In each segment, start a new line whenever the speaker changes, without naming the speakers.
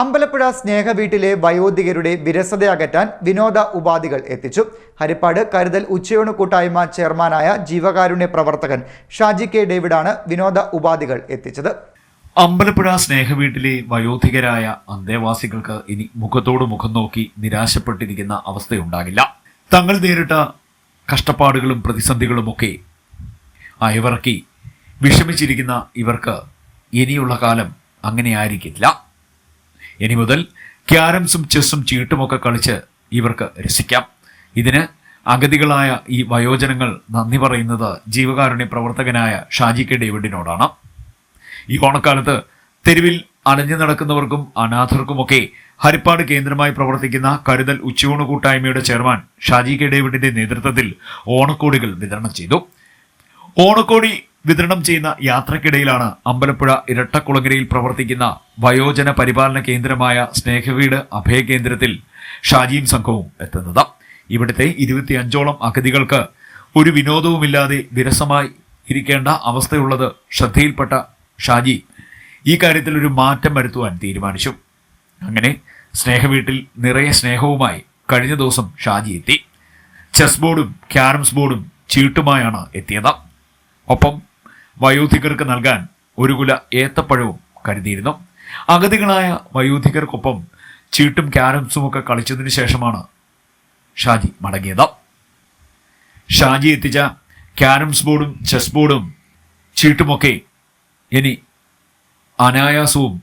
അമ്പലപ്പുഴ സ്നേഹ വീട്ടിലെ വയോധികരുടെ വിരസത അകറ്റാൻ വിനോദ ഉപാധികൾ എത്തിച്ചു. ഹരിപ്പാട് കരുതൽ ഉച്ചയൂണ് കൂട്ടായ്മ ചെയർമാനായ ജീവകാരുണ്യ പ്രവർത്തകൻ ഷാജി കെ ഡേവിഡാണ് വിനോദ ഉപാധികൾ എത്തിച്ചത്.
അമ്പലപ്പുഴ സ്നേഹവീട്ടിലെ വയോധികരായ അന്തേവാസികൾക്ക് ഇനി മുഖത്തോട് മുഖം നോക്കി നിരാശപ്പെട്ടിരിക്കുന്ന അവസ്ഥയുണ്ടാകില്ല. തങ്ങൾ നേരിട്ട കഷ്ടപ്പാടുകളും പ്രതിസന്ധികളുമൊക്കെ അയവിറക്കി വിഷമിച്ചിരിക്കുന്ന ഇവർക്ക് ഇനിയുള്ള കാലം അങ്ങനെ ആയിരിക്കില്ല. ഇനി മുതൽ ക്യാരംസും ചെസ്സും ചീട്ടുമൊക്കെ കളിച്ച് ഇവർക്ക് രസിക്കാം. ഇതിന് അഗതികളായ ഈ വയോജനങ്ങൾ നന്ദി പറയുന്നത് ജീവകാരുണ്യ പ്രവർത്തകനായ ഷാജി കെ ഡേവിഡിനോടാണ്. ഈ ഓണക്കാലത്ത് തെരുവിൽ അലഞ്ഞു നടക്കുന്നവർക്കും അനാഥർക്കുമൊക്കെ ഹരിപ്പാട് കേന്ദ്രമായി പ്രവർത്തിക്കുന്ന കരുതൽ ഉച്ചയൂണ് കൂട്ടായ്മയുടെ ചെയർമാൻ ഷാജി കെ ഡേവിഡിന്റെ നേതൃത്വത്തിൽ ഓണക്കോടികൾ വിതരണം ചെയ്തു. ഓണക്കോടി വിതരണം ചെയ്യുന്ന യാത്രക്കിടയിലാണ് അമ്പലപ്പുഴ ഇരട്ടക്കുളങ്ങരയിൽ പ്രവർത്തിക്കുന്ന വയോജന പരിപാലന കേന്ദ്രമായ സ്നേഹവീട് അഭയകേന്ദ്രത്തിൽ ഷാജിയും സംഘവും എത്തുന്നത്. ഇവിടുത്തെ ഇരുപത്തിയഞ്ചോളം അഗതികൾക്ക് ഒരു വിനോദവുമില്ലാതെ വിരസമായി ഇരിക്കേണ്ട അവസ്ഥയുള്ളത് ശ്രദ്ധയിൽപ്പെട്ട ഷാജി ഈ കാര്യത്തിൽ ഒരു മാറ്റം വരുത്തുവാൻ തീരുമാനിച്ചു. അങ്ങനെ സ്നേഹവീട്ടിൽ നിറയെ സ്നേഹവുമായി കഴിഞ്ഞ ദിവസം ഷാജി എത്തി. ചെസ് ബോർഡും ക്യാരംസ് ബോർഡും ചീട്ടുമായാണ് എത്തിയത്. ഒപ്പം വയോധികർക്ക് നൽകാൻ ഒരു കുല ഏത്തപ്പഴവും കരുതിയിരുന്നു. അഗതികളായ വയോധികർക്കൊപ്പം ചീട്ടും ക്യാരംസും ഒക്കെ കളിച്ചതിന് ശേഷമാണ് ഷാജി മടങ്ങിയത്. ഷാജി എത്തിച്ച ക്യാരംസ് ബോർഡും ചെസ് ബോർഡും ചീട്ടുമൊക്കെ ഇനി അനായാസവും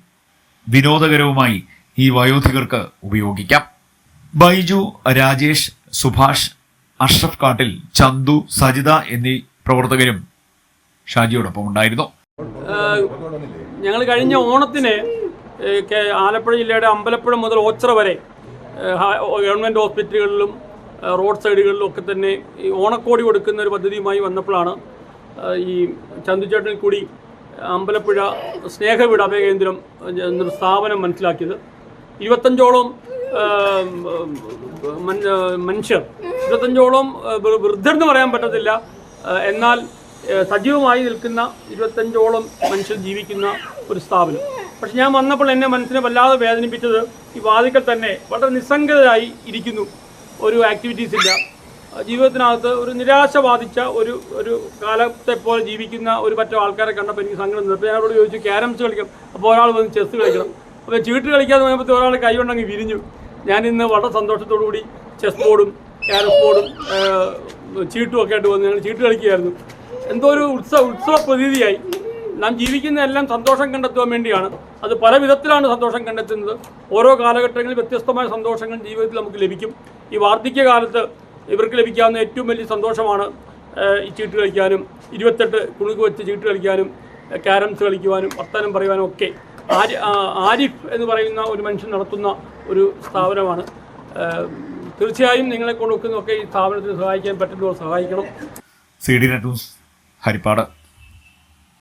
വിനോദകരവുമായി ഈ വയോധികർക്ക് ഉപയോഗിക്കാം. ബൈജു രാജേഷ് സുഭാഷ് അഷ്റഫ് കാട്ടിൽ ചന്തു സജിത എന്നീ പ്രവർത്തകരും ഷാജിയോടൊപ്പം ഉണ്ടായിരുന്നു.
ഞങ്ങൾ കഴിഞ്ഞ ഓണത്തിന് ആലപ്പുഴ ജില്ലയുടെ അമ്പലപ്പുഴ മുതൽ ഓച്ചറ വരെ ഗവൺമെന്റ് ഹോസ്പിറ്റലുകളിലും റോഡ് സൈഡുകളിലും ഒക്കെ തന്നെ ഈ ഓണക്കോടി കൊടുക്കുന്ന ഒരു പദ്ധതിയുമായി വന്നപ്പോഴാണ് ഈ ചന്തുചേട്ടനിൽ കൂടി അമ്പലപ്പുഴ സ്നേഹവീട് അഭയകേന്ദ്രം എന്നൊരു സ്ഥാപനം മനസ്സിലാക്കിയത്. ഇരുപത്തഞ്ചോളം മനുഷ്യർ ഇരുപത്തഞ്ചോളം വൃദ്ധർ എന്ന് പറയാൻ പറ്റത്തില്ല. എന്നാൽ സജീവമായി നിൽക്കുന്ന ഇരുപത്തഞ്ചോളം മനുഷ്യർ ജീവിക്കുന്ന ഒരു സ്ഥാപനം. പക്ഷെ ഞാൻ വന്നപ്പോൾ എന്നെ മനസ്സിനെ വല്ലാതെ വേദനിപ്പിച്ചത് ഈ വാതിക്കൽ തന്നെ വളരെ നിസ്സംഗതരായി ഇരിക്കുന്നു. ഒരു ആക്ടിവിറ്റീസ് ഇല്ല. ജീവിതത്തിനകത്ത് ഒരു നിരാശ ബാധിച്ച ഒരു ഒരു കാലത്തെ പോലെ ജീവിക്കുന്ന ഒരു പറ്റം ആൾക്കാരെ കണ്ടപ്പോൾ എനിക്ക് സങ്കടം. അപ്പോൾ ഞാൻ ചോദിച്ചു ക്യാരംസ് കളിക്കാം. അപ്പോൾ ഒരാൾ വന്ന് ചെസ് കളിക്കണം. അപ്പോൾ ചീട്ട് കളിക്കാതെ പറയുമ്പോൾ ഒരാൾ കൈ കൊണ്ടങ്ങ് വിരിഞ്ഞു. ഞാൻ ഇന്ന് വളരെ സന്തോഷത്തോടു കൂടി ചെസ് ബോർഡും ക്യാരംസ് ബോർഡും ചീട്ടും ഒക്കെ ആയിട്ട് വന്ന് ഞങ്ങൾ ചീട്ട് കളിക്കുകയായിരുന്നു. എന്തോ ഒരു ഉത്സവ ഉത്സവ പ്രതീതിയായി. നാം ജീവിക്കുന്ന എല്ലാം സന്തോഷം കണ്ടെത്തുവാൻ വേണ്ടിയാണ്. അത് പല വിധത്തിലാണ് സന്തോഷം കണ്ടെത്തുന്നത്. ഓരോ കാലഘട്ടങ്ങളിൽ വ്യത്യസ്തമായ സന്തോഷങ്ങൾ ജീവിതത്തിൽ നമുക്ക് ലഭിക്കും. ഈ വാർദ്ധക്യ കാലത്ത് ഇവർക്ക് ലഭിക്കാവുന്ന ഏറ്റവും വലിയ സന്തോഷമാണ് ഈ ചീട്ട് കളിക്കാനും ഇരുപത്തെട്ട് കുണുക്ക് വെച്ച് ചീട്ട് കളിക്കാനും ക്യാരംസ് കളിക്കുവാനും വർത്തമാനം പറയുവാനും ഒക്കെ. ആരി ആരിഫ് എന്ന് പറയുന്ന ഒരു മനുഷ്യൻ നടത്തുന്ന ഒരു സ്ഥാപനമാണ്. തീർച്ചയായും നിങ്ങളെ കൊണ്ടൊക്കെ ഈ സ്ഥാപനത്തിന് സഹായിക്കാൻ പറ്റുന്നവർ സഹായിക്കണം.
C D net Haripad.